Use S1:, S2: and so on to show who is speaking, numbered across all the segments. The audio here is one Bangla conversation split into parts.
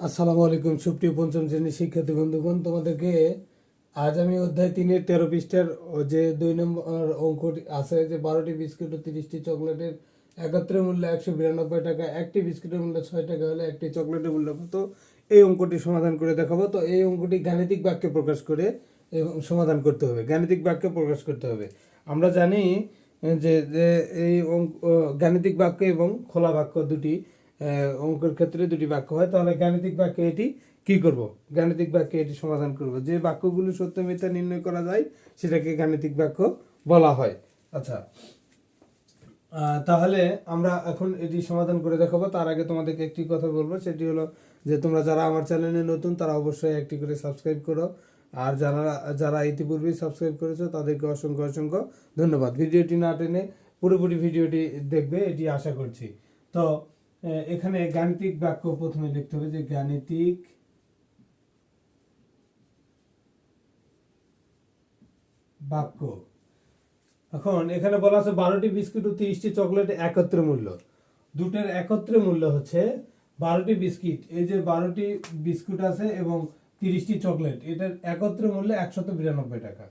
S1: আসসালামু আলাইকুম, সুপ্রিয় পঞ্চম শ্রেণির শিক্ষার্থী বন্ধুগণ, তোমাদেরকে আজ আমি অধ্যায় তিনের তেরো পৃষ্ঠার যে দুই নম্বর অঙ্কটি আছে যে বারোটি বিস্কুট ও তিরিশটি চকলেটের একত্রে মূল্য একশো বিরানব্বই টাকা, একটি বিস্কুটের মূল্য ছয় টাকা হলে একটি চকলেটের মূল্য কত? এই অঙ্কটি সমাধান করে দেখাবো। তো এই অঙ্কটি গাণিতিক বাক্যে প্রকাশ করে এবং সমাধান করতে হবে, গাণিতিক বাক্যে প্রকাশ করতে হবে। আমরা জানি যে এই অঙ্ক, গাণিতিক বাক্য এবং খোলা বাক্য দুটি অঙ্কের ক্ষেত্রে দুটি বাক্য হয়, তাহলে গাণিতিক বাক্যে এটি কি করব? গাণিতিক বাক্যে এটি সমাধান করব। যে বাক্যগুলো সত্য মিথ্যা নির্ণয় করা যায়, সেটাকে গাণিতিক বাক্য বলা হয়। আচ্ছা তাহলে আমরা এখন এটি সমাধান করে দেখাবো। তার আগে তোমাদেরকে একটি কথা বলব, সেটি হলো যে তোমরা যারা আমার চ্যানেলে নতুন, তারা অবশ্যই একটি করে সাবস্ক্রাইব করো। আর যারা যারা ইতিপূর্বেই সাবস্ক্রাইব করেছ, তাদেরকে অসংখ্য অসংখ্য ধন্যবাদ। ভিডিওটি না টেনে পুরোপুরি ভিডিওটি দেখবে, এটি আশা করছি। তো এখানে গাণিতিক বাক্য প্রথমে লিখতে হবে যে গাণিতিক বাক্য। এখন এখানে বলা আছে বারোটি বিস্কুট ও তিরিশটি চকলেট একত্রে মূল্য। দুটোর একত্রে মূল্য হচ্ছে বারোটি বিস্কিট। এই যে বারোটি বিস্কুট আছে এবং তিরিশটি চকলেট, এটার একত্রে মূল্য একশত বিরানব্বই টাকা।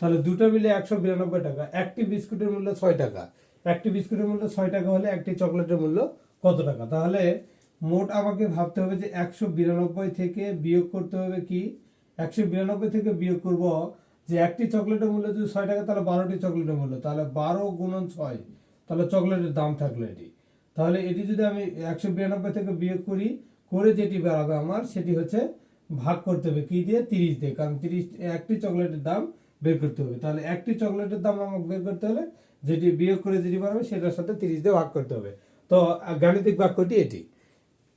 S1: তাহলে দুটো মিলে একশো বিরানব্বই টাকা। একটি বিস্কুটের মূল্য ছয় টাকা। একটি বিস্কুটের মূল্য ছয় টাকা হলে একটি চকলেটের মূল্য কত টাকা? তাহলে মোট আমাকে ভাবতে হবে যে একশো বিরানব্বই থেকে বিয়োগ করতে হবে কি? একশো বিরানব্বই থেকে বিয়োগ করব যে একটি চকলেটের মূল্য যদি ছয় টাকা, তাহলে বারোটি চকলেটের মূল্য। তাহলে বারো গুণন ছয়, তাহলে চকলেটের দাম থাকল এটি। তাহলে এটি যদি আমি একশো বিরানব্বই থেকে বিয়োগ করি, করে যেটি বেরোবে আমার, সেটি হচ্ছে ভাগ করতে হবে কি দিয়ে? তিরিশ দিয়ে। কারণ তিরিশ, একটি চকলেটের দাম বের করতে হবে। তাহলে একটি চকলেটের দাম আমাকে বের করতে হলে যেটি বিয়োগ করে যেটি পারবে সেটার সাথে তিরিশ দিয়ে ভাগ করতে হবে। তো গাণিতিক বাক্যটি এটি।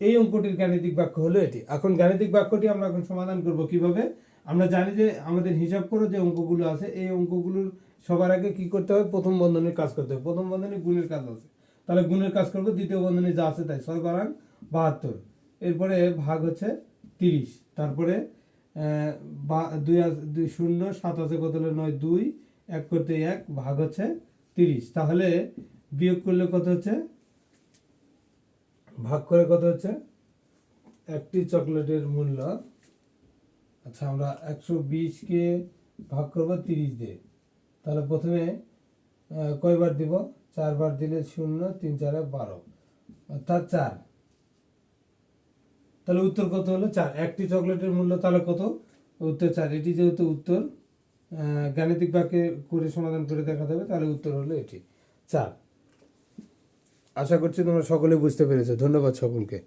S1: এই অঙ্কটির গাণিতিক বাক্য হলো এটি। এখন গাণিতিক বাক্যটি আমরা এখন সমাধান করব কীভাবে? আমরা জানি যে আমাদের হিসাব করে যে অঙ্কগুলো আছে, এই অঙ্কগুলোর সবার আগে কি করতে হবে? প্রথম বন্ধনীর কাজ করতে হবে। প্রথম বন্ধনী গুণের কাজ আছে। তাহলে গুণের কাজ করব, দ্বিতীয় বন্ধনী যা আছে তাই ছয় বারাং বাহাত্তর। এরপরে ভাগ হচ্ছে তিরিশ। তারপরে দুই দুই শূন্য, সাত আছে কত হলো? নয়, দুই, এক করতে এক, ভাগ হচ্ছে তিরিশ। তাহলে বিয়োগ করলে কত হচ্ছে? ভাগ করে কত হচ্ছে? একটি চকলেটের মূল্য আচ্ছা আমরা একশো বিশকে ভাগ করব তিরিশ দিয়ে। তাহলে প্রথমে কয়বার দিব? চারবার দিলে শূন্য, তিন চারে বারো। অর্থাৎ চার। তাহলে উত্তর কত হলো? চার। একটি চকলেটের মূল্য তাহলে কত? উত্তর চার। এটি যেহেতু উত্তর গাণিতিক বাক্যে করে সমাধান করে দেখাতে হবে, তাহলে উত্তর হলো এটি। চার। আশা করছি তোমরা সকলে বুঝতে পেরেছ। ধন্যবাদ সকলকে।